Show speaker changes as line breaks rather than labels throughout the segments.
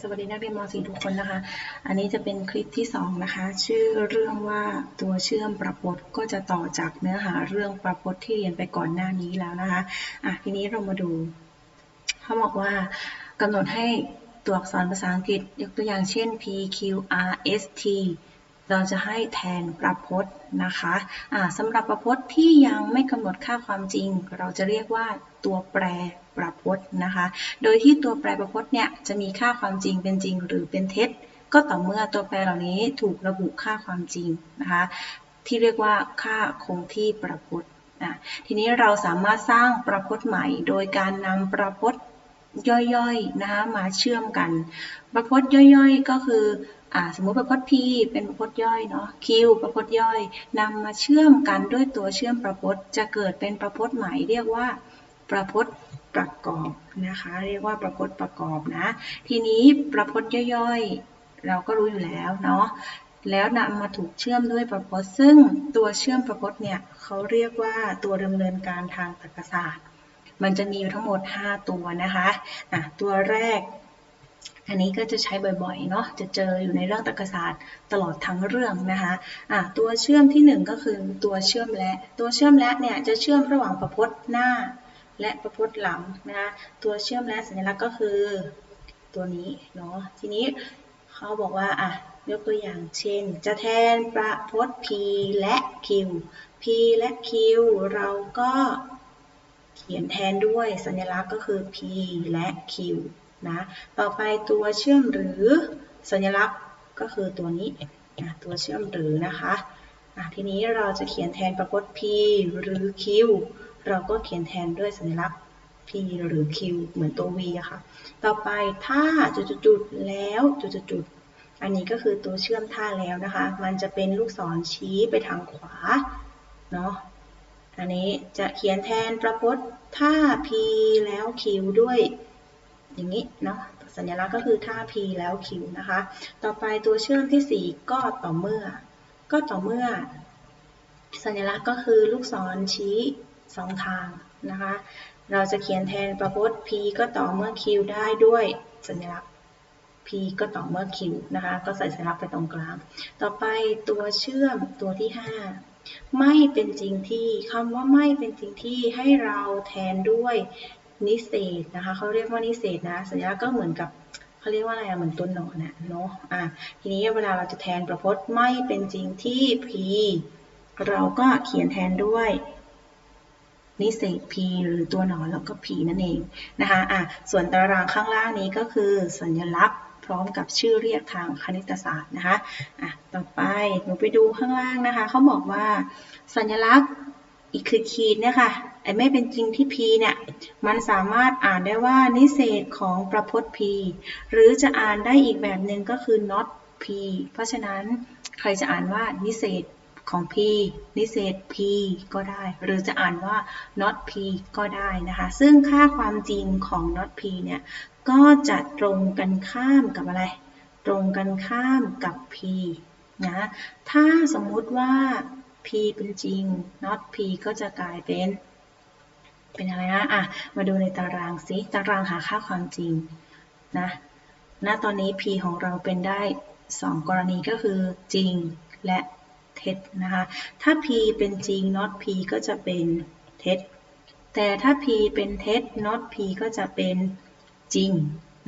สวัสดีนักเรียนม .4 ทุกคนนะคะ อันนี้จะเป็นคลิปที่ 2 นะคะ ชื่อเรื่องว่าตัวเชื่อมประพจน์ก็จะต่อจากเนื้อหาเรื่องประพจน์ที่เรียนไปก่อนหน้านี้แล้วนะคะ อะทีนี้เรามาดู เขาบอกว่ากำหนดให้ตัวอักษรภาษาอังกฤษยกตัวอย่างเช่น p q r s t เราจะให้แทนประพจน์นะคะะสำหรับประพจน์ที่ยังไม่กำหนดค่าความจริง เราจะเรียกว่าตัวแปรประพจน์นะคะ โดยที่ตัวแปรประพจน์เนี่ยจะมีค่าความจริงเป็นจริง หรือเป็นเท็จ ก็ต่อเมื่อตัวแปรเหล่านี้ถูกระบุค่าความจริงนะคะ ที่เรียกว่าค่าคงที่ประพจน์นะทีนี้เราสามารถสร้างประพจน์ใหม่ โดยการนำประพจน์ย่อยๆนะคะมาเชื่อมกัน ประพจน์ย่อยๆ ก็คืออ สมมติประพจน์ P เป็นประพจน์ย่อยเนาะ Q ประพจน์ย่อยนำมาเชื่อมกันด้วยตัวเชื่อมประพจน์ จะเกิดเป็นประพจน์ใหม่เรียกว่าประพจน์ประกอบนะคะ เรียกว่าประพจน์ประกอบนะ ทีนี้ประพจน์ย่อยๆ เราก็รู้อยู่แล้วเนาะแล้วนำมาถูกเชื่อมด้วยประพจน์ ซึ่งตัวเชื่อมประพจน์เนี่ยเขาเรียกว่าตัวดำเนินการทางตรรกศาสตร์ มันจะมีอยู่ทั้งหมด 5 ตัวนะคะะตัวแรก อันนี้ก็จะใช้บ่อยๆเนาะจะเจออยู่ในเรื่องตรรกศาสตร์ตลอดทั้งเรื่องนะคะะตัวเชื่อมที่ 1 ก็คือตัวเชื่อมและ ตัวเชื่อมและเนี่ยจะเชื่อมระหว่างประพจน์หน้า และประพจน์หลังนะคะตัวเชื่อมและสัญลักษณ์ก็คือตัวนี้เนาะทีนี้เขาบอกว่าอะยกตัวอย่างเช่น จะแทนประพจน์ p และ q p และ q เราก็เขียนแทนด้วยสัญลักษณ์ก็คือ p และ q นะต่อไปตัวเชื่อมหรือสัญลักษณ์ก็คือตัวนี้ตัวเชื่อมหรือนะคะทีนี้เราจะเขียนแทนประพจน์ p หรือ q เราก็เขียนแทนด้วยสัญลักษณ์ p หรือ q เหมือนตัว v อะค่ะ ต่อไปถ้าจุดๆแล้วจุดๆอันนี้ก็คือตัวเชื่อมท่าแล้วนะคะ มันจะเป็นลูกศรชี้ไปทางขวาเนาะอันนี้จะเขียนแทนประพจน์ท่า p แล้ว q ด้วย อย่างนี้เนาะสัญลักษณ์ก็คือท่า p แล้ว q นะคะ ต่อไปตัวเชื่อมที่ 4 ก็ต่อเมื่อ ก็ต่อเมื่อ สัญลักษณ์ก็คือลูกศรชี้สองทางนะคะ เราจะเขียนแทนประพจน์ p ก็ต่อเมื่อ q ได้ด้วยสัญลักษณ์ p ก็ต่อเมื่อ q นะคะ ก็ใส่สัญลักษณ์ไปตรงกลาง ต่อไปตัวเชื่อมตัวที่ 5 ไม่เป็นจริงที่คำว่าไม่เป็นจริงที่ให้เราแทนด้วย นิเศษนะคะเขาเรียกว่านิเศษนะ สัญลักษณ์ก็เหมือนกับเขาเรียกว่าอะไรอะเหมือนตัวหนอนนะเนาะอะทีนี้เวลาเราจะแทนประพจน์ไม่เป็นจริงที่ p เราก็เขียนแทนด้วยนิเศษ p หรือตัวหนอนแล้วก็ p นั่นเองนะคะอะส่วนตารางข้างล่างนี้ก็คือสัญลักษณ์พร้อมกับชื่อเรียกทางคณิตศาสตร์นะคะอะต่อไปหนูไปดูข้างล่างนะคะเขาบอกว่า สัญลักษณ์ อีกคือขีดเนี่ยค่ะไอ้ไม่เป็นจริงที่ p เนี่ยมันสามารถอ่านได้ว่านิเศษของประพจน์ p หรือจะอ่านได้อีกแบบหนึ่งก็คือ not p เพราะฉะนั้นใครจะอ่านว่านิเศษของ p นิเศษ p ก็ได้ หรือจะอ่านว่า not p ก็ได้นะคะ ซึ่งค่าความจริงของ not p เนี่ยก็จะตรงกันข้ามกับอะไร ตรงกันข้ามกับ p นะ ถ้าสมมุติว่า p เป็นจริง not p ก็จะกลายเป็น เป็นอะไรนะ อะ มาดูในตารางสิตารางหาค่าความจริงนะ ณ ตอนนี้ p ของเราเป็นได้ 2 กรณีก็คือจริงและเท็จนะคะ ถ้า p เป็นจริง not p ก็จะเป็นเท็จ แต่ถ้า p เป็นเท็จ not p ก็จะเป็นจริง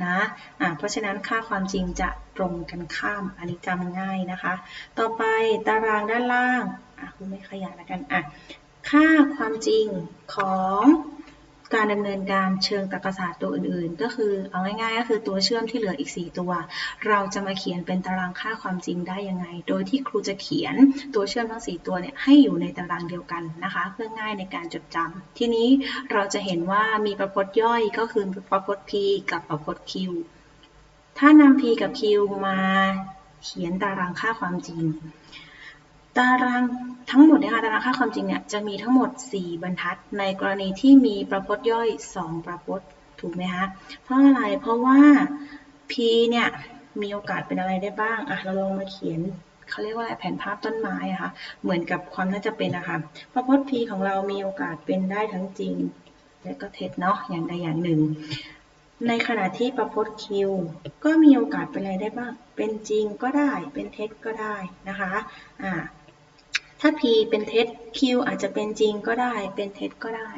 นะะเพราะฉะนั้นค่าความจริงจะตรงกันข้าม อันนี้จำง่ายนะคะ ต่อไปตารางด้านล่าง อะคุณไม่ขยายแล้วกันอะค่าความจริงของการดำเนินการเชิงตรรกศาสตร์ตัวอื่นๆ ก็คือเอาง่ายๆ ก็คือตัวเชื่อมที่เหลืออีก 4 ตัว เราจะมาเขียนเป็นตารางค่าความจริงได้ยังไง โดยที่ครูจะเขียนตัวเชื่อมทั้ง 4 ตัวเนี่ยให้อยู่ในตารางเดียวกันนะคะ เพื่อง่ายในการจดจำทีนี้เราจะเห็นว่ามีประพจน์ย่อยก็คือประพจน์ p กับประพจน์ q ถ้านำ p กับ q มาเขียนตารางค่าความจริง ตารางทั้งหมดนี่ยค่ะตารางค่าความจริงเนี่ยจะมีทั้งหมด 4 บรรทัด ในกรณีที่มีประพจน์ย่อย 2 ประพจน์ถูกไหมคะเพราะอะไรเพราะว่า p เนี่ยมีโอกาสเป็นอะไรได้บ้างอะเราลองมาเขียนเขาเรียกว่าแผนภาพต้นไม้อะคะเหมือนกับความน่าจะเป็นนะคะประพจน์ p ของเรามีโอกาสเป็นได้ทั้งจริง และก็เท็จเนาะอย่างใดอย่างหนึ่ง ในขณะที่ประพจน์ Q ก็มีโอกาสเป็นอะไรได้บ้าง เป็นจริงก็ได้เป็นเท็จก็ได้นะคะอ่า ถ้า P เป็นเท็จ Q อาจจะเป็นจริงก็ได้ เป็นเท็จก็ได้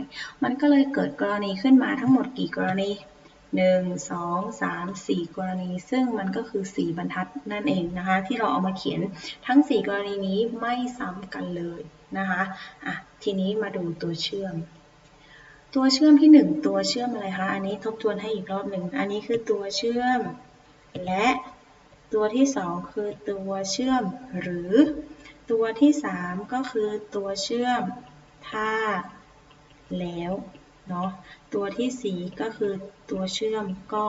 มันก็เลยเกิดกรณีขึ้นมาทั้งหมดกี่กรณี 1 2 3 4 กรณี ซึ่งมันก็คือ 4 บรรทัดนั่นเองนะคะ ที่เราเอามาเขียนทั้ง 4 กรณีนี้ไม่ซ้ำกันเลยนะคะอะทีนี้มาดูตัวเชื่อม ตัวเชื่อมที่ 1 ตัวเชื่อมอะไรคะ อันนี้ทบทวนให้อีกรอบหนึ่ง อันนี้คือตัวเชื่อม และตัวที่ 2 คือตัวเชื่อมหรือ ตัวที่3ก็คือตัวเชื่อม ถ้า แล้ว เนาะ ตัวที่4ก็คือตัวเชื่อมก็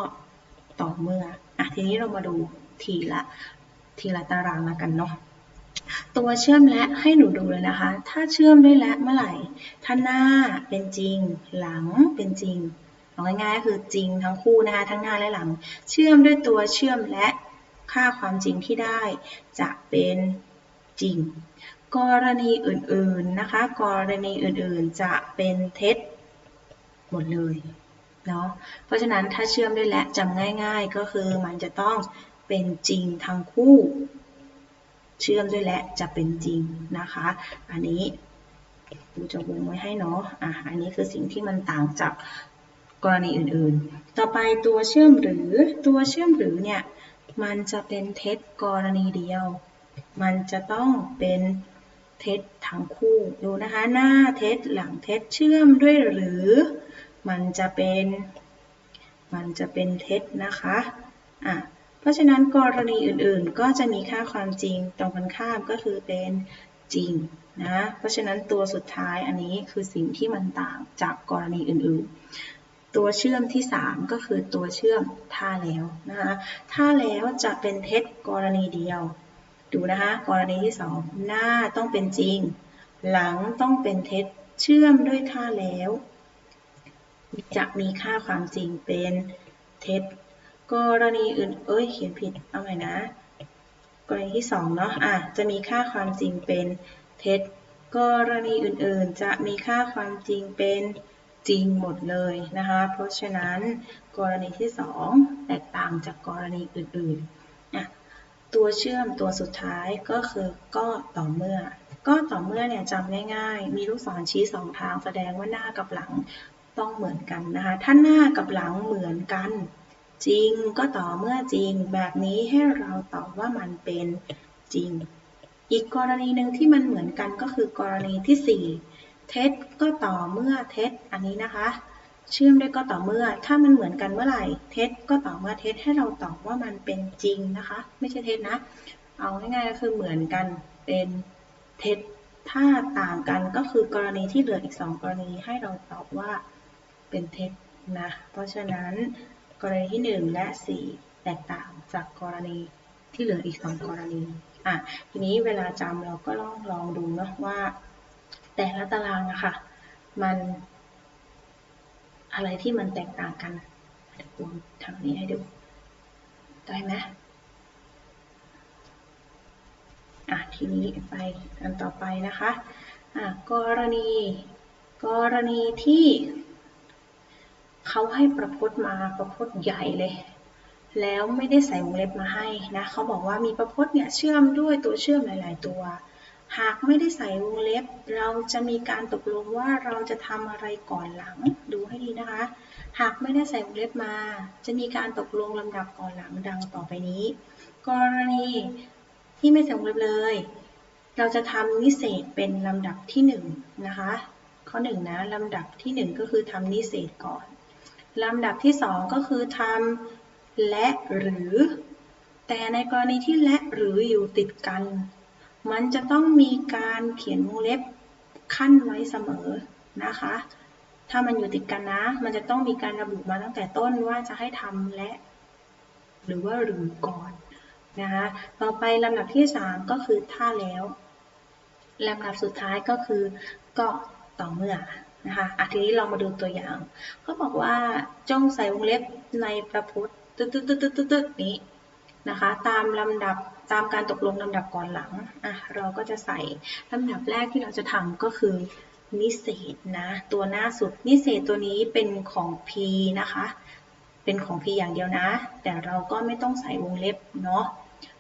ต่อเมื่อ อะ ทีนี้เรามาดูทีละ ทีละตารางแล้วกันเนาะ ตัวเชื่อมและให้หนูดูเลยนะคะ ถ้าเชื่อมด้วยและเมื่อไหร่ถ้าหน้าเป็นจริง หลังเป็นจริงเอาง่ายๆก็คือจริงทั้งคู่นะคะ ทั้งหน้าและหลัง เชื่อมด้วยตัวเชื่อมและค่าความจริงที่ได้ จะเป็น จริง กรณีอื่นๆนะคะ กรณีอื่นๆจะเป็นเท็จหมดเลยเนาะเพราะฉะนั้นถ้าเชื่อมด้วยและจำง่าย ๆ ก็คือมันจะต้องเป็นจริงทั้งคู่ เชื่อมด้วยและจะเป็นจริงนะคะ อันนี้ดูจะวงไว้ให้เนาะอะอันนี้คือสิ่งที่มันต่างจากกรณีอื่นๆ ต่อไปตัวเชื่อมหรือตัวเชื่อมหรือเนี่ยมันจะเป็นเท็จกรณีเดียว มันจะต้องเป็นเท็จทั้งคู่ดูนะคะหน้าเท็จหลังเท็จเชื่อมด้วยหรือ มันจะเป็น มันจะเป็นเท็จนะคะอะเพราะฉะนั้นกรณีอื่นๆ ก็จะมีค่าความจริงตรงกันข้ามก็คือเป็นจริงนะเพราะฉะนั้นตัวสุดท้ายอันนี้คือสิ่งที่มันต่างจากกรณีอื่นๆ ตัวเชื่อมที่ 3 ก็คือตัวเชื่อมท่าแล้วนะคะท่าแล้วจะเป็นเท็จกรณีเดียว ดูนะคะ กรณีที่ 2 หน้าต้องเป็นจริง หลังต้องเป็นเท็จเชื่อมด้วยท่าแล้ว จะมีค่าความจริงเป็นเท็จ กรณีอื่นเอ้ยเขียนผิดเอาใหม่นะ กรณีที่2เนาะอะจะมีค่าความจริงเป็นเท็จ กรณีอื่นๆ จะมีค่าความจริงเป็นจริงหมดเลยนะคะ เพราะฉะนั้นกรณีที่ 2 แตกต่างจากกรณีอื่นๆ ตัวเชื่อมตัวสุดท้ายก็คือก็ต่อเมื่อ ก็ต่อเมื่อเนี่ยจำง่ายๆมีลูกศรชี้สองทางแสดงว่าหน้ากับหลังต้องเหมือนกันนะคะ ถ้าหน้ากับหลังเหมือนกัน จริงก็ต่อเมื่อจริง แบบนี้ให้เราตอบว่ามันเป็นจริง อีกกรณีหนึ่งที่มันเหมือนกันก็คือกรณีที่ 4 เท็จก็ต่อเมื่อเท็จอันนี้นะคะ เชื่อมได้ก็ต่อเมื่อ ถ้ามันเหมือนกันเมื่อไหร่ เท็จก็ต่อเมื่อเท็จให้เราตอบว่ามันเป็นจริงนะคะ ไม่ใช่เท็จนะ เอาง่ายๆก็คือเหมือนกันเป็นเท็จ ถ้าต่างกันก็คือกรณีที่เหลืออีก 2 กรณีให้เราตอบว่าเป็นเท็จนะ เพราะฉะนั้นกรณีที่ 1 และ 4 แตกต่างจากกรณีที่เหลืออีก 2 กรณี อะ ทีนี้เวลาจำเราก็ลองลองดูเนาะว่า แต่ละตารางอะค่ะมัน อะไรที่มันแตกต่างกันเดี๋ยวผมทำนี้ให้ดู ได้ไหมอะทีนี้ไปอันต่อไปนะคะอะกรณี กรณีที่เขาให้ประพจน์มาประพจน์ใหญ่เลย แล้วไม่ได้ใส่วงเล็บมาให้นะเขาบอกว่ามีประพจน์เนี่ยเชื่อมด้วยตัวเชื่อมหลาย ๆ ตัว หากไม่ได้ใส่วงเล็บ เราจะมีการตกลงว่าเราจะทำอะไรก่อนหลัง ดูให้ดีนะคะ หากไม่ได้ใส่วงเล็บมา จะมีการตกลงลำดับก่อนหลังดังต่อไปนี้ กรณีที่ไม่ใส่วงเล็บเลย เราจะทำนิเศษเป็นลำดับที่1นนะคะ ข้อ1นะลำดับที่ 1 ก็คือทำนิเศษก่อนลำดับที่ 2 ก็คือทำและหรือ แต่ในกรณีที่และหรืออยู่ติดกัน มันจะต้องมีการเขียนวงเล็บขั้นไว้เสมอนะคะ ถ้ามันอยู่ติดกันนะ มันจะต้องมีการระบุมาตั้งแต่ต้นว่าจะให้ทำและ หรือว่าหรือก่อนนะคะต่อไปลำดับที่ 3 ก็คือถ้าแล้วลำดับสุดท้ายก็คือก็ต่อเมื่อนะคะอะทีนี้เรามาดูตัวอย่างเขาบอกว่าจงใส่วงเล็บในประพุทธตึ๊ดตึ๊ดตึ๊ดตึ๊ดตึ๊ดนี้ นะคะ ตามลำดับตามการตกลงลำดับก่อนหลังอะเราก็จะใส่ลำดับแรกที่เราจะทำก็คือนิเศษนะตัวหน้าสุดนิเศษตัวนี้เป็นของ P นะคะ เป็นของ P อย่างเดียวนะ แต่เราก็ไม่ต้องใส่วงเล็บเนาะ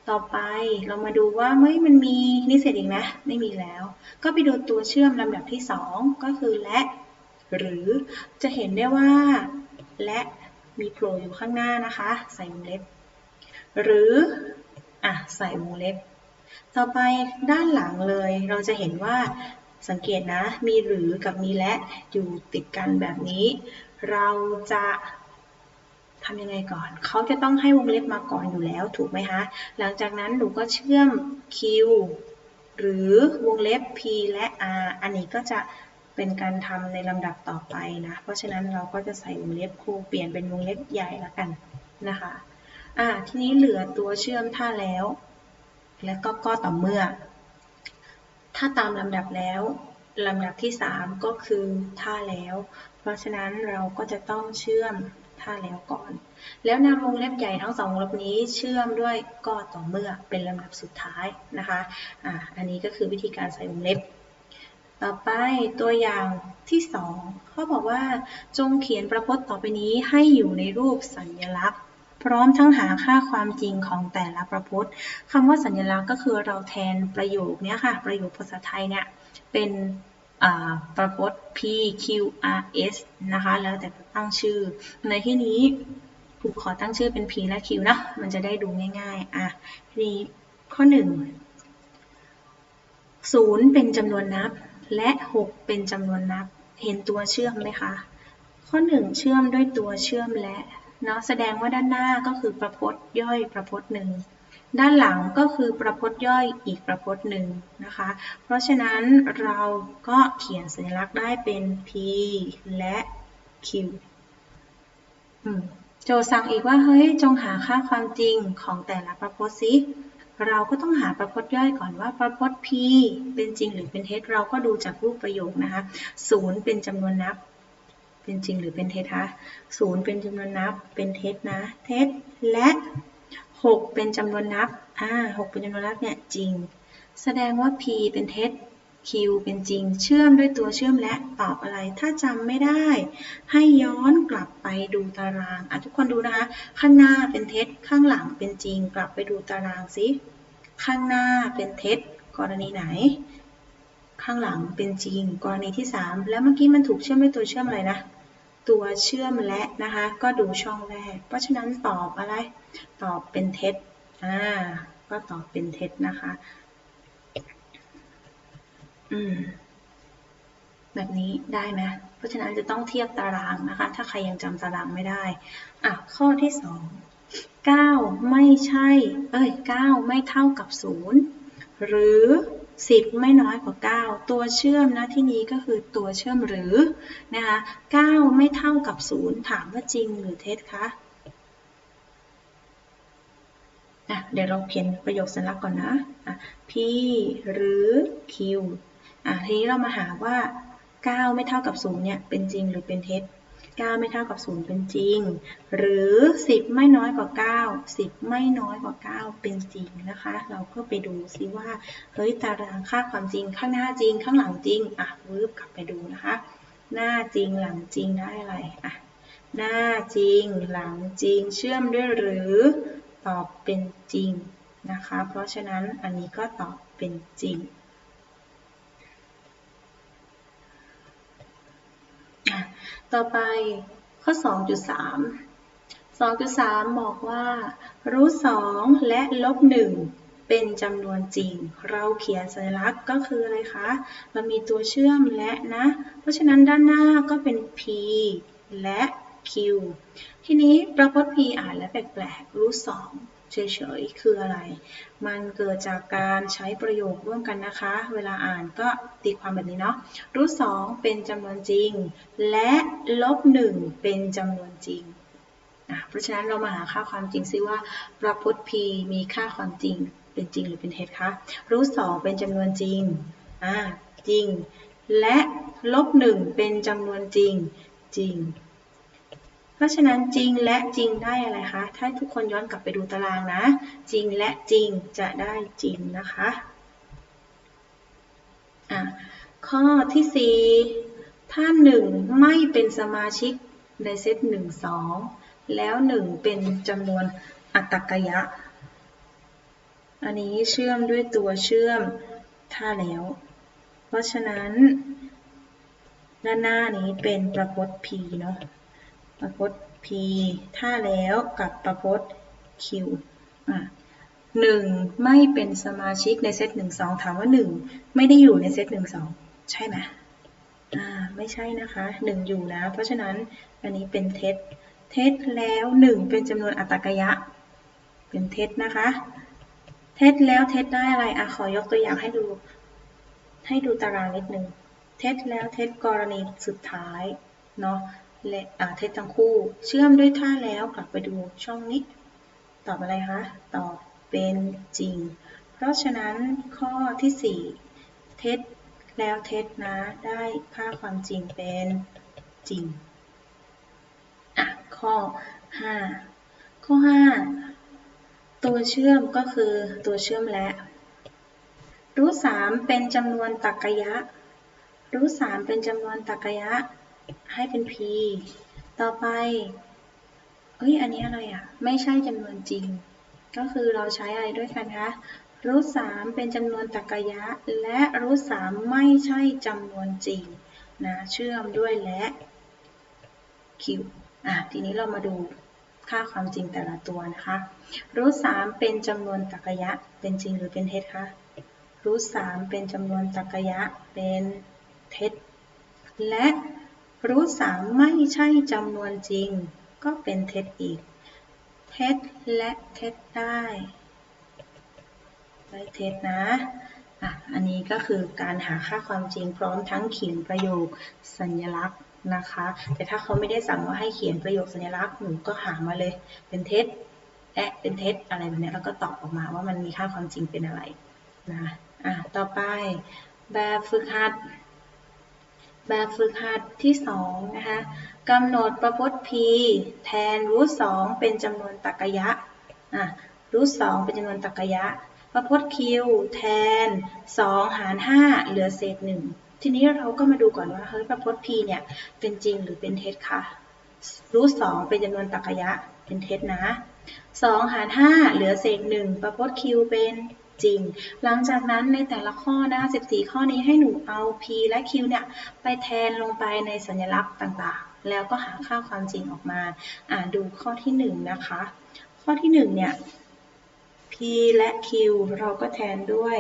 ต่อไปเรามาดูว่าเมื่อมันมีนิเศษอีกไหมไม่มีแล้ว ก็ไปดูตัวเชื่อมลำดับที่ 2 ก็คือและ หรือจะเห็นได้ว่า และมีโผล่อยู่ข้างหน้านะคะ ใส่วงเล็บ หรืออะใส่วงเล็บ ต่อไปด้านหลังเลยเราจะเห็นว่าสังเกตนะ มีหรือกับมีและอยู่ติดกันแบบนี้ เราจะทำยังไงก่อน เขาจะต้องให้วงเล็บมาก่อนอยู่แล้วถูกไหมคะ หลังจากนั้นหนูก็เชื่อม q หรือวงเล็บ p และ r อันนี้ก็จะเป็นการทำในลำดับต่อไปนะ เพราะฉะนั้นเราก็จะใส่วงเล็บครูเปลี่ยนเป็นวงเล็บใหญ่ละกันนะคะ อ่าทีนี้เหลือตัวเชื่อมท่าแล้ว แล้วก็ก็ต่อเมื่อ ถ้าตามลำดับแล้วลำดับที่ 3 ก็คือท่าแล้ว เพราะฉะนั้นเราก็จะต้องเชื่อมท่าแล้วก่อน แล้วนำวงเล็บใหญ่ทั้งสองวงเล็บนี้เชื่อมด้วยก็ต่อเมื่อเป็นลำดับสุดท้ายนะคะอ่าอันนี้ก็คือวิธีการใส่วงเล็บ ต่อไปตัวอย่างที่ 2 เขาบอกว่าจงเขียนประพจน์ต่อไปนี้ให้อยู่ในรูปสัญลักษณ์ พร้อมทั้งหาค่าความจริงของแต่ละประพจน์คำว่าสัญลักษณ์ก็คือเราแทนประโยคนี้ค่ะ ประโยคภาษาไทยเนี่ยเป็นประพจน์ P Q R S นะคะ แล้วแต่ตั้งชื่อ ในที่นี้ครูขอตั้งชื่อเป็น P และ Q นะ มันจะได้ดูง่ายๆ อะทีนี้ข้อ 1 0 เป็นจำนวนนับ และ 6 เป็นจำนวนนับ เห็นตัวเชื่อมไหมคะ ข้อ 1 เชื่อมด้วยตัวเชื่อมและ เนาะแสดงว่าด้านหน้าก็คือประพจน์ย่อยประพจน์หนึ่งด้านหลังก็คือประพจน์ย่อยอีกประพจน์หนึ่งนะคะ เพราะฉะนั้นเราก็เขียนสัญลักษณ์ได้เป็น p และ q โจสั่งอีกว่าเฮ้ยจงหาค่าความจริงของแต่ละประพจน์สิเราก็ต้องหาประพจน์ย่อยก่อนว่าประพจน์ p เป็นจริงหรือเป็นเท็จเราก็ดูจากรูปประโยคนะคะศูนย์เป็นจำนวนนับ เป็นจริงหรือเป็นเท็จคะศูนย์เป็นจำนวนนับเป็นเท็จนะ เท็จและ 6 เป็นจำนวนนับอ่า6เป็นจำนวนนับเนี่ยจริง แสดงว่า p เป็นเท็จ q เป็นจริง เชื่อมด้วยตัวเชื่อมและตอบอะไร ถ้าจำไม่ได้ ให้ย้อนกลับไปดูตารางอะทุกคนดูนะคะ ข้างหน้าเป็นเท็จข้างหลังเป็นจริง กลับไปดูตารางสิข้างหน้าเป็นเท็จ กรณีไหน ข้างหลังเป็นจริง กรณีที่ 3 แล้วเมื่อกี้มันถูกเชื่อมด้วยตัวเชื่อมอะไรนะ ตัวเชื่อมและนะคะ ก็ดูช่องแรก เพราะฉะนั้นตอบอะไร ตอบเป็นเท็จอ่าก็ตอบเป็นเท็จนะคะ อืม แบบนี้ได้ไหมเพราะฉะนั้นจะต้องเทียบตารางนะคะ ถ้าใครยังจำตารางไม่ได้ อะ ข้อที่สอง9ไม่ใช่ เอ้ย 9 ไม่เท่ากับ 0 หรือ 10 ไม่น้อยกว่า 9 ตัวเชื่อมนะที่นี้ก็คือตัวเชื่อมหรือนะคะ9ไม่เท่ากับ 0 ถามว่าจริงหรือเท็จคะะเดี๋ยวเราเขียนประโยคสัญลักษณ์ก่อนนะะ P หรือ Q อะทีนี้เรามาหาว่า 9 ไม่เท่ากับ 0 เนี่ย เป็นจริงหรือเป็นเท็จ 9 ไม่เท่ากับ 0 เป็นจริง หรือ 10 ไม่น้อยกว่า 9 10 ไม่น้อยกว่า 9 เป็นจริงนะคะ เราก็ไปดูซิว่าเฮ้ยตารางค่าความจริงข้างหน้าจริงข้างหลังจริงอะวืบกลับไปดูนะคะ หน้าจริงหลังจริงได้อะไรอะหน้าจริงหลังจริงเชื่อมด้วยหรือตอบเป็นจริงนะคะ เพราะฉะนั้นอันนี้ก็ตอบเป็นจริง ต่อไปข้อ 2.3 2.3 บอกว่า รูท2และลบ1เป็นจำนวนจริง เราเขียนสัญลักษณ์ก็คืออะไรคะเรามีตัวเชื่อมและนะ เพราะฉะนั้นด้านหน้าก็เป็น p และ q ทีนี้ประพจน์ p อ่านและแปลกๆรูท2 เฉยๆ คืออะไร มันเกิดจากการใช้ประโยคร่วมกันนะคะ เวลาอ่านก็ตีความแบบนี้เนาะ รูทสองเป็นจำนวนจริง และลบหนึ่งเป็นจำนวนจริงเพราะฉะนั้นเรามาหาค่าความจริงซิว่าประพจน์ p มีค่าความจริง เป็นจริงหรือเป็นเท็จคะ รูทสองเป็นจำนวนจริง อ่า จริง และลบหนึ่งเป็นจำนวนจริง จริง เพราะฉะนั้นจริงและจริงได้อะไรคะ ถ้าทุกคนย้อนกลับไปดูตารางนะ จริงและจริงจะได้จริงนะคะะข้อที่ 4 ถ้า 1 ไม่เป็นสมาชิกในเซต1 2 แล้ว 1 เป็นจำนวนอัตตกยะ อันนี้เชื่อมด้วยตัวเชื่อมถ้าแล้ว เพราะฉะนั้นด้านหน้านี้เป็นประพจน์ p เนาะ ประพจน์ p ถ้าแล้วกับประพจน์ q อะหนึ่งไม่เป็นสมาชิกในเซตหนึ่งสองถามว่าหนึ่งไม่ได้อยู่ในเซตหนึ่งสองใช่ไหมอ่าไม่ใช่นะคะหนึ่งอยู่นะ เพราะฉะนั้นอันนี้เป็นเท็จเท็จแล้วหนึ่งเป็นจำนวนอัตกยะ เป็นเท็จนะคะ เท็จแล้วเท็จได้อะไรอะขอยกตัวอย่างให้ดู ให้ดูตารางนิดนึงเท็จแล้วเท็จกรณีสุดท้ายเนาะ และอ่าเท็จทั้งคู่ เชื่อมด้วยท่าแล้วกลับไปดูช่องนี้ ตอบอะไรคะ ตอบเป็นจริง เพราะฉะนั้นข้อที่ 4 เท็จแล้วเท็จนะ ได้ค่าความจริงเป็นจริง อะ ข้อ 5 ข้อ 5 ตัวเชื่อมก็คือตัวเชื่อมและ รู้3เป็นจำนวนตรรกะยะรู้3เป็นจำนวนตรรกยะ ให้เป็น p ต่อไป เอ้ย อันนี้อะไรอะ ไม่ใช่จำนวนจริง ก็คือเราใช้อะไรด้วยกันคะ รูทสามเป็นจำนวนตรรกะยะ และรูทสามไม่ใช่จำนวนจริงนะ เชื่อมด้วยและ q อะ ทีนี้เรามาดูค่าความจริงแต่ละตัวนะคะ รูทสามเป็นจำนวนตรรกะยะ เป็นจริงหรือเป็นเท็จคะรูทสามเป็นจำนวนตรรกะยะ เป็นเท็จ และ รูทสามไม่ใช่จำนวนจริง ก็เป็นเท็จอีก เท็จและเท็จได้ได้เท็จนะอะอันนี้ก็คือการหาค่าความจริงพร้อมทั้งเขียนประโยคสัญลักษณ์นะคะ แต่ถ้าเขาไม่ได้สั่งว่าให้เขียนประโยคสัญลักษณ์หนูก็หามาเลย เป็นเท็จและเป็นเท็จอะไรแบบนี้แล้วก็ตอบออกมาว่ามันมีค่าความจริงเป็นอะไรนะอะต่อไปแบบฝึกหัด แบบฝึกหัดที่ 2 นะคะกำหนดประพจน์ p แทนรูทสองเป็นจำนวนตรรกยะอะรูทสองเป็นจำนวนตรรกยะ ประพจน์ q แทน 2 หาร 5 เหลือเศษ 1 ทีนี้เราก็มาดูก่อนว่าเฮ้ยประพจน์ p เนี่ยเป็นจริงหรือเป็นเท็จคะรูทสองเป็นจำนวนตรรกยะเป็นเท็จนะ 2 หาร 5 เหลือเศษ 1 ประพจน์ q เป็น จริง หลังจากนั้นในแต่ละข้อนะคะ14 ข้อนี้ให้หนูเอา p และ q เนี่ย ไปแทนลงไปในสัญลักษณ์ต่างๆ แล้วก็หาค่าความจริงออกมา อ่านดูข้อที่ 1 นะคะ ข้อที่ 1 เนี่ย p และ q เราก็แทนด้วย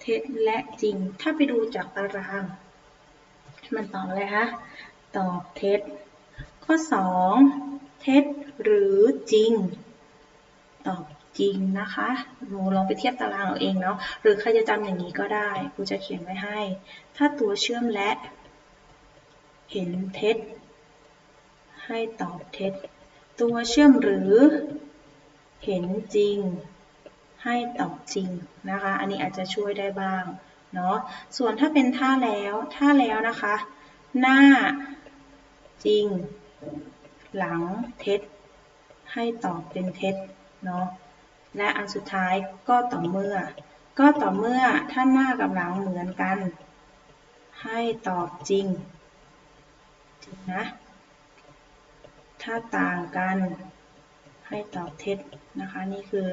เท็จและจริง ถ้าไปดูจากตาราง มันตอบอะไรคะ ตอบเท็จ ข้อ 2 เท็จหรือจริง ตอบ จริงนะคะหนูลองไปเทียบตารางเอาเองเนาะ หรือใครจะจำอย่างนี้ก็ได้ครูจะเขียนไว้ให้ ถ้าตัวเชื่อมและ เห็นเท็จ ให้ตอบเท็จ ตัวเชื่อมหรือ เห็นจริง ให้ตอบจริงนะคะ อันนี้อาจจะช่วยได้บ้างเนาะ ส่วนถ้าเป็นท่าแล้ว ท่าแล้วนะคะ หน้าจริง หลังเท็จ ให้ตอบเป็นเท็จเนาะ และอันสุดท้ายก็ต่อเมื่อ ก็ต่อเมื่อถ้าหน้ากับหลังเหมือนกัน ให้ตอบจริง จริงนะ ถ้าต่างกันให้ตอบเท็จนะคะ นี่คือ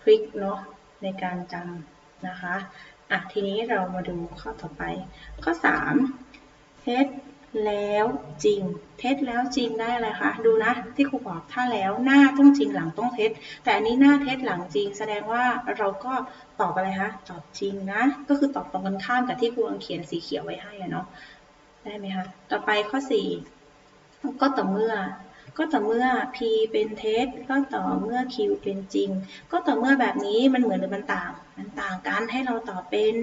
ทริคเนาะในการจำนะคะอะทีนี้เรามาดูข้อต่อไป ข้อ3เท็จ แล้วจริง เท็จแล้วจริงได้อะไรคะดูนะ ที่ครูบอกถ้าแล้วหน้าต้องจริงหลังต้องเท็จ แต่อันนี้หน้าเท็จหลังจริง แสดงว่าเราก็ตอบอะไรคะตอบจริงนะ ก็คือตอบตรงกันข้ามกับที่ครูอังเขียนสีเขียวไว้ให้เนาะได้ไหมคะต่อไปข้อ 4 ก็ต่อเมื่อ ก็ต่อเมื่อ p เป็นเท็จก็ต่อเมื่อ q เป็นจริง ก็ต่อเมื่อแบบนี้มันเหมือนหรือมันต่าง มันต่างกันให้เราตอบเป็น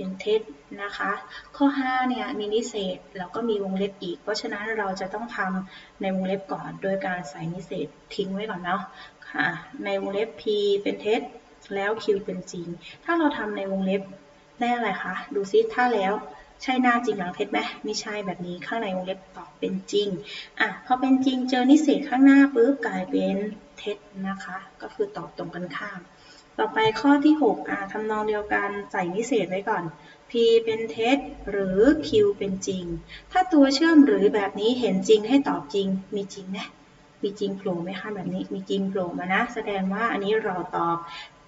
เป็นเท็จนะคะ ข้อ5เนี่ยมีนิเศษแล้วก็มีวงเล็บอีก เพราะฉะนั้นเราจะต้องทำในวงเล็บก่อน โดยการใส่นิเศษทิ้งไว้ก่อนเนาะค่ะ ในวงเล็บ p เป็นเท็จแล้ว q เป็นจริง ถ้าเราทำในวงเล็บได้อะไรคะ ดูซิถ้าแล้วใช่หน้าจริงหลังเท็จไหมไม่ใช่แบบนี้ข้างในวงเล็บตอบเป็นจริง อะพอเป็นจริงเจอนิเศษข้างหน้าปุ๊บกลายเป็นเท็จนะคะ ก็คือตอบตรงกันข้าม ต่อไปข้อที่6อะทำนองเดียวกันใส่นิเศษไว้ก่อน p เป็นเท็จหรือ q เป็นจริง ถ้าตัวเชื่อมหรือแบบนี้เห็นจริงให้ตอบจริง มีจริงไหมมีจริงโผล่ไหมคะแบบนี้ มีจริงโผล่มานะ แสดงว่าอันนี้เราตอบ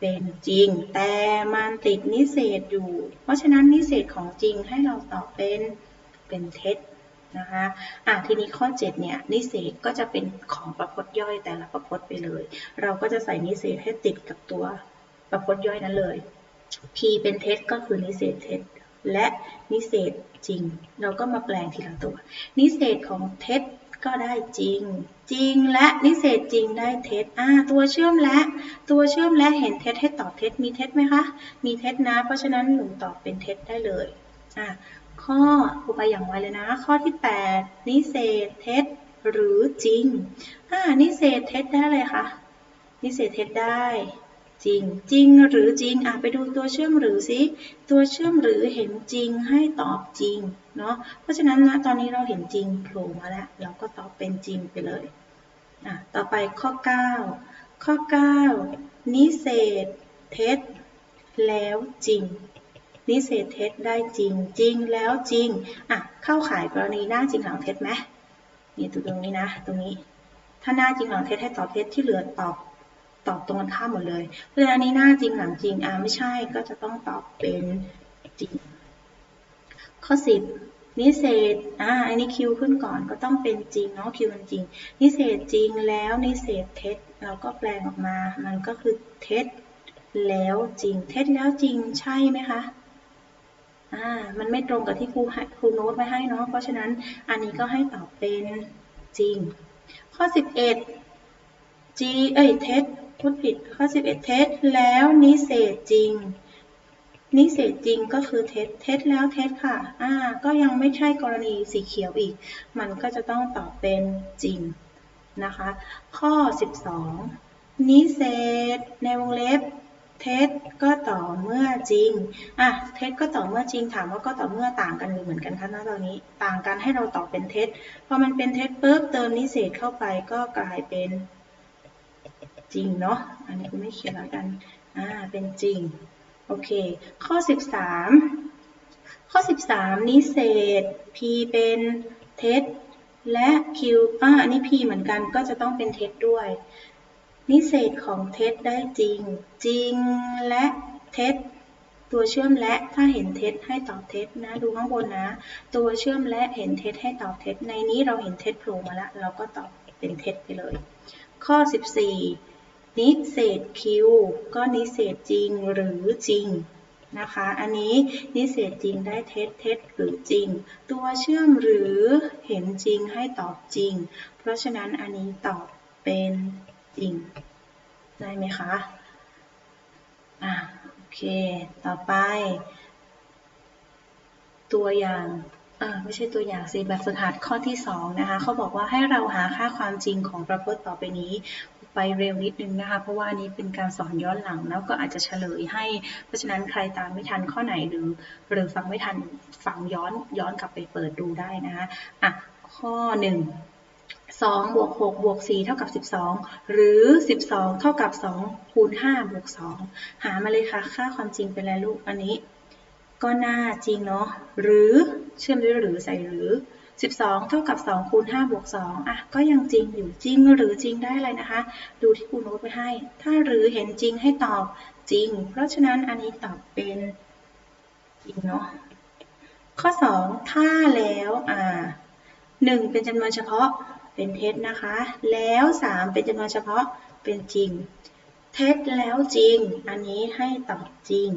เป็นจริง แต่มันติดนิเศษอยู่ เพราะฉะนั้นนิเศษของจริงให้เราตอบเป็นเป็นเท็จนะคะอะทีนี้ข้อ 7 เนี่ย นิเศษก็จะเป็นของประพจน์ย่อยแต่ละประพจน์ไปเลย เราก็จะใส่นิเศษให้ติดกับตัว ประพจน์ย่อยนั้นเลย P เป็นเท็จก็คือนิเศษเท็จและนิเศษจริง เราก็มาแปลงทีละตัว นิเศษของเท็จก็ได้จริง จริงและนิเศษจริงได้เท็จอ่าตัวเชื่อมและ ตัวเชื่อมและเห็นเท็จให้ตอบเท็จมีเท็จไหมคะ มีเท็จนะ เพราะฉะนั้นหนูตอบเป็นเท็จได้เลยอะข้อครูไปอย่างไวเลยนะ ข้อที่ 8 นิเศษเท็จหรือจริงอ่านิเศษเท็จได้เลยคะนิเศษเท็จได้ จริง จริงหรือจริงอะไปดูตัวเชื่อมหรือสิตัวเชื่อมหรือเห็นจริงให้ตอบจริงเนาะเพราะฉะนั้นนะตอนนี้เราเห็นจริงโผล่มาแล้วเราก็ตอบเป็นจริงไปเลยอะต่อไปข้อ 9 ข้อ 9 นิเศษเท็จแล้วจริง นิเศษเท็จได้จริง จริงแล้วจริงอะเข้าข่ายกรณีหน้าจริงหลังเท็จไหมนี่ตัวตรงนี้นะ ตรงนี้ ถ้าหน้าจริงหลังเท็จให้ตอบเท็จที่เหลือตอบ ตอบตรงกันข้ามหมดเลย เพราะฉะนั้นนี้หน้าจริงหลังจริงอ่าไม่ใช่ก็จะต้องตอบเป็นจริง ข้อ 10 นิเศษอ่าอันนี้คิวขึ้นก่อนก็ต้องเป็นจริงเนาะคิวเป็นจริง นิเศษจริงแล้วนิเศษเท็จเราก็แปลงออกมา มันก็คือเท็จแล้วจริง เท็จแล้วจริงใช่ไหมคะอ่ามันไม่ตรงกับที่ครูครูโน้ตไว้ให้เนาะเพราะฉะนั้นอันนี้ก็ให้ตอบเป็นจริง ข้อ 11 G เอ้ยเท็จ พูดผิดข้อ 11 เท็จแล้วนิเศษจริง นิเศษจริงก็คือเท็จเท็จแล้วเท็จค่ะอ่าก็ยังไม่ใช่กรณีสีเขียวอีก มันก็จะต้องตอบเป็นจริงนะคะ ข้อ 12 นิเศษในวงเล็บเท็จก็ต่อเมื่อจริง อะ เท็จก็ต่อเมื่อจริง ถามว่าก็ต่อเมื่อต่างกันหรือเหมือนกันคะณตอนนี้ ต่างกันให้เราตอบเป็นเท็จ พอมันเป็นเท็จปุ๊บเติมนิเศษเข้าไปก็กลายเป็น จริงเนาะ อันนี้กูไม่เขียนแล้วกัน อ่า เป็นจริง โอเค ข้อ 13 ข้อ 13นิเศษ p เป็นเท็จและ q อ่าอันนี้ p เหมือนกันก็จะต้องเป็นเท็จด้วย นิเศษของเท็จได้จริง จริงและเท็จตัวเชื่อมและถ้าเห็นเท็จให้ตอบเท็จนะ ดูข้างบนนะ ตัวเชื่อมและเห็นเท็จให้ตอบเท็จในนี้เราเห็นเท็จโผล่มาแล้วเราก็ตอบเป็นเท็จไปเลย ข้อ 14 นิเศษ q ก็นิเศษจริงหรือจริงนะคะ อันนี้นิเศษจริงได้เท็จเท็จหรือจริง ตัวเชื่อมหรือเห็นจริงให้ตอบจริง เพราะฉะนั้นอันนี้ตอบเป็นจริง ได้ไหมคะ อะโอเค ต่อไป ตัวอย่างอ่าไม่ใช่ตัวอย่างสิแบบฝึกหัดข้อที่ 2 นะคะ เขาบอกว่าให้เราหาค่าความจริงของประพจน์ต่อไปนี้ ไปเร็วนิดนึงนะคะ เพราะว่านี้เป็นการสอนย้อนหลังแล้วก็อาจจะเฉลยให้ เพราะฉะนั้นใครตามไม่ทันข้อไหนหรือ หรือฟังไม่ทันฟังย้อนย้อนกลับไปเปิดดูได้นะคะอะข้อ 1 2บวก6บวก4เท่ากับ 12 หรือ 12 เท่ากับ 2 คูณ5บวก 2 หามาเลยค่ะ ค่าความจริงเป็นอะไรลูก อันนี้ ก็น่าจริงเนาะ หรือเชื่อมด้วยหรือใส่หรือ 12 เท่ากับ 2 คูณ 5 บวก 2 อะ ก็ยังจริงอยู่จริงหรือจริงได้อะไรนะคะ ดูที่ครูโน้ตไว้ให้ ถ้าหรือเห็นจริงให้ตอบจริง เพราะฉะนั้นอันนี้ตอบเป็นจริงเนาะ ข้อ 2 ถ้าแล้ว อ่า 1 เป็นจำนวนเฉพาะ เป็นเท็จนะคะ แล้ว 3 เป็นจำนวนเฉพาะ เป็นจริง เท็จแล้วจริง อันนี้ให้ตอบจริง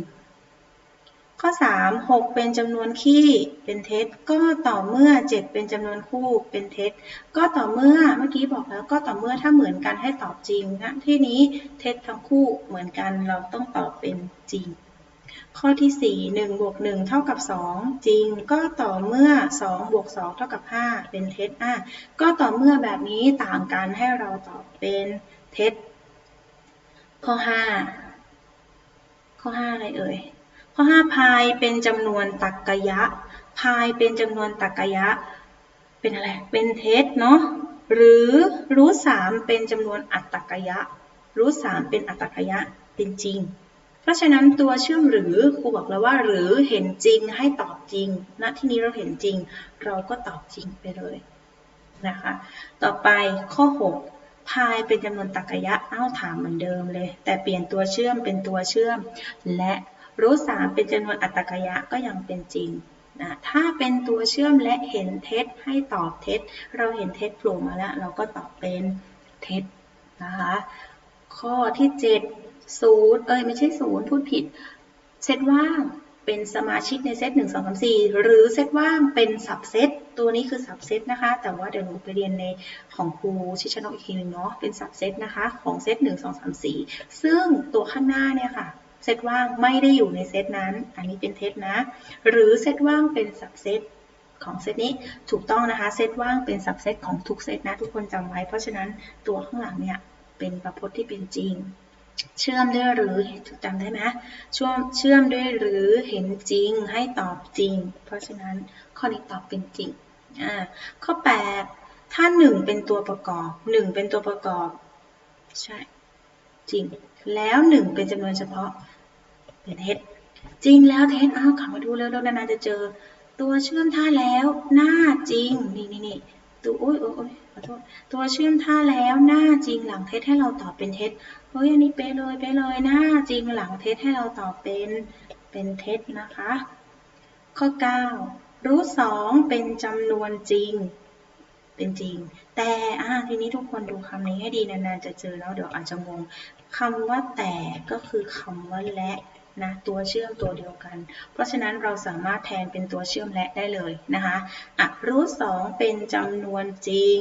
ข้อ 3 6 เป็นจำนวนคี่เป็นเท็จ ก็ต่อเมื่อ 7 เป็นจำนวนคู่เป็นเท็จ ก็ต่อเมื่อเมื่อกี้บอกแล้วก็ต่อเมื่อถ้าเหมือนกันให้ตอบจริงนะที่นี้เท็จทั้งคู่เหมือนกันเราต้องตอบเป็นจริง ข้อที่ 4 1บวก1เท่ากับ 2 จริง ก็ต่อเมื่อ2บวก2เท่ากับ 5 เป็นเท็จอะก็ต่อเมื่อแบบนี้ต่างกันให้เราตอบเป็นเท็จ ข้อ 5 ข้อ 5 อะไรเอ่ย ข้อ5พายเป็นจำนวนตรรกยะ พายเป็นจำนวนตรรกยะ เป็นอะไร เป็นเท็จเนาะ หรือรูทสามเป็นจำนวนอัตตรกยะ รูทสามเป็นอัตตรกยะ เป็นจริง เพราะฉะนั้นตัวเชื่อมหรือครูบอกแล้วว่าหรือเห็นจริงให้ตอบจริง ณ ที่นี้เราเห็นจริง เราก็ตอบจริงไปเลยนะคะ ต่อไปข้อ 6พายเป็นจำนวนตรรกยะ เอ้าถามเหมือนเดิมเลย แต่เปลี่ยนตัวเชื่อมเป็นตัวเชื่อม และ รูทสามเป็นจำนวนอัตตรกะก็ยังเป็นจริงนะถ้าเป็นตัวเชื่อมและเห็นเท็จให้ตอบเท็จ เราเห็นเท็จโผล่มาแล้ว เราก็ตอบเป็นเท็จนะคะข้อที่7ศูนย์เอ้ยไม่ใช่ศูนย์พูดผิดเซตว่างเป็นสมาชิกในเซต1 2 3 4หรือเซตว่างเป็นสับเซตตัวนี้คือสับเซตนะคะ แต่ว่าเดี๋ยวหนูไปเรียนในของครูชิชนกอีกทีหนึ่งเนาะเป็นสับเซตนะคะ ของเซต1 2 3 4ซึ่งตัวข้างหน้าเนี่ยค่ะ เซตว่างไม่ได้อยู่ในเซตนั้น อันนี้เป็นเท็จนะ หรือเซตว่างเป็นสับเซตของเซตนี้ถูกต้องนะคะ เซตว่างเป็นสับเซตของทุกเซตนะทุกคนจำไว้ เพราะฉะนั้นตัวข้างหลังเนี่ยเป็นประพจน์ที่เป็นจริง เชื่อมด้วยหรือจำได้ไหมช่วมเชื่อมด้วยหรือเห็นจริงให้ตอบจริง เพราะฉะนั้นข้อนี้ตอบเป็นจริงอ่าข้อ 8 ถ้า 1 เป็นตัวประกอบ 1 เป็นตัวประกอบ ใช่ จริง แล้ว 1 เป็นจำนวนเฉพาะ เป็นเท็จจริงแล้วเท็จอ้าวขับมาดูเร็วๆนานๆจะเจอ ตัวเชื่อมท่าแล้วหน้าจริงนี่นี่นี่ตัวโอ้ยโอ้ยโอ้ยขอโทษตัวเชื่อมท่าแล้วหน้าจริงหลังเท็จให้เราตอบเป็นเท็จเฮ้ยอันนี้เป๊ะเลยเป๊ะเลยหน้าจริงหลังเท็จให้เราตอบเป็นเป็นเท็จนะคะ ข้อ 9 รูทสองเป็นจำนวนจริง เป็นจริง แต่อ่าทีนี้ทุกคนดูคำนี้ให้ดีนานๆจะเจอแล้วเดี๋ยวอาจจะงงคำว่าแต่ก็คือคำว่าและ นะตัวเชื่อมตัวเดียวกัน เพราะฉะนั้นเราสามารถแทนเป็นตัวเชื่อมและได้เลยนะคะอะรูทสองเป็นจำนวนจริง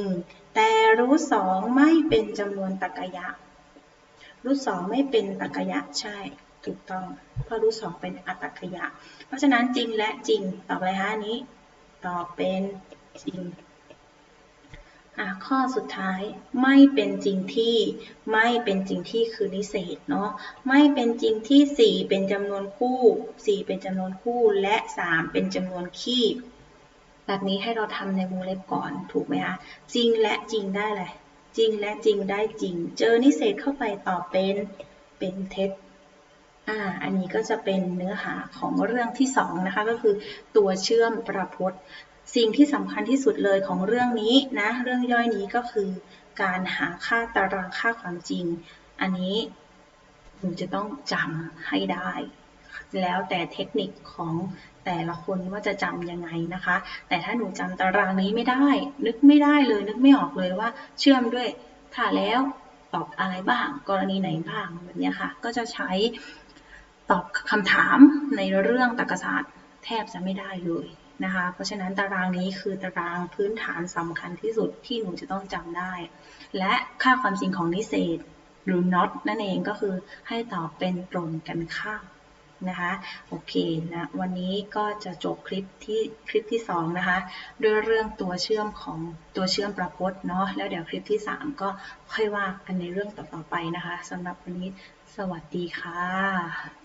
แต่รูทสองไม่เป็นจำนวนตรรกะ รูทสองไม่เป็นตรรกะใช่ถูกต้อง เพราะรูทสองเป็นอัตตรกะ เพราะฉะนั้นจริงและจริงตอบอะไรฮะนี้ ตอบเป็นจริง อะข้อสุดท้ายไม่เป็นจริงที่ไม่เป็นจริงที่คือนิเศษเนาะไม่เป็นจริงที่ 4 เป็นจำนวนคู่ 4 เป็นจำนวนคู่และ 3 เป็นจำนวนคี่แบบนี้ให้เราทำในวงเล็บก่อนถูกไหมคะจริงและจริงได้เลยจริงและจริงได้จริง เจอนิเศษเข้าไปตอบเป็นเป็นเท็จอ่าอันนี้ก็จะเป็นเนื้อหาของเรื่องที่2นะคะก็คือตัวเชื่อมประพจน์ สิ่งที่สำคัญที่สุดเลยของเรื่องนี้นะเรื่องย่อยนี้ก็คือ การหาค่าตารางค่าความจริง อันนี้หนูจะต้องจำให้ได้ แล้วแต่เทคนิคของแต่ละคนว่าจะจำยังไงนะคะ แต่ถ้าหนูจำตารางนี้ไม่ได้ นึกไม่ได้เลย นึกไม่ออกเลยว่า เชื่อมด้วยถ้าแล้วตอบอะไรบ้าง กรณีไหนบ้างแบบนี้ค่ะ ก็จะใช้ตอบคำถามในเรื่องตรรกศาสตร์แทบจะไม่ได้เลย นะคะ เพราะฉะนั้นตารางนี้คือตารางพื้นฐานสำคัญที่สุดที่หนูจะต้องจำได้ และค่าความจริงของนิเศษหรือ not นั่นเองก็คือให้ตอบเป็นตรงกันข้ามนะคะโอเคนะวันนี้ก็จะจบคลิปที่คลิปที่2นะคะด้วยเรื่องตัวเชื่อมของตัวเชื่อมประพจน์เนาะแล้วเดี๋ยวคลิปที่ 3 ก็ค่อยว่ากันในเรื่องต่อๆไปนะคะสำหรับวันนี้สวัสดีค่ะ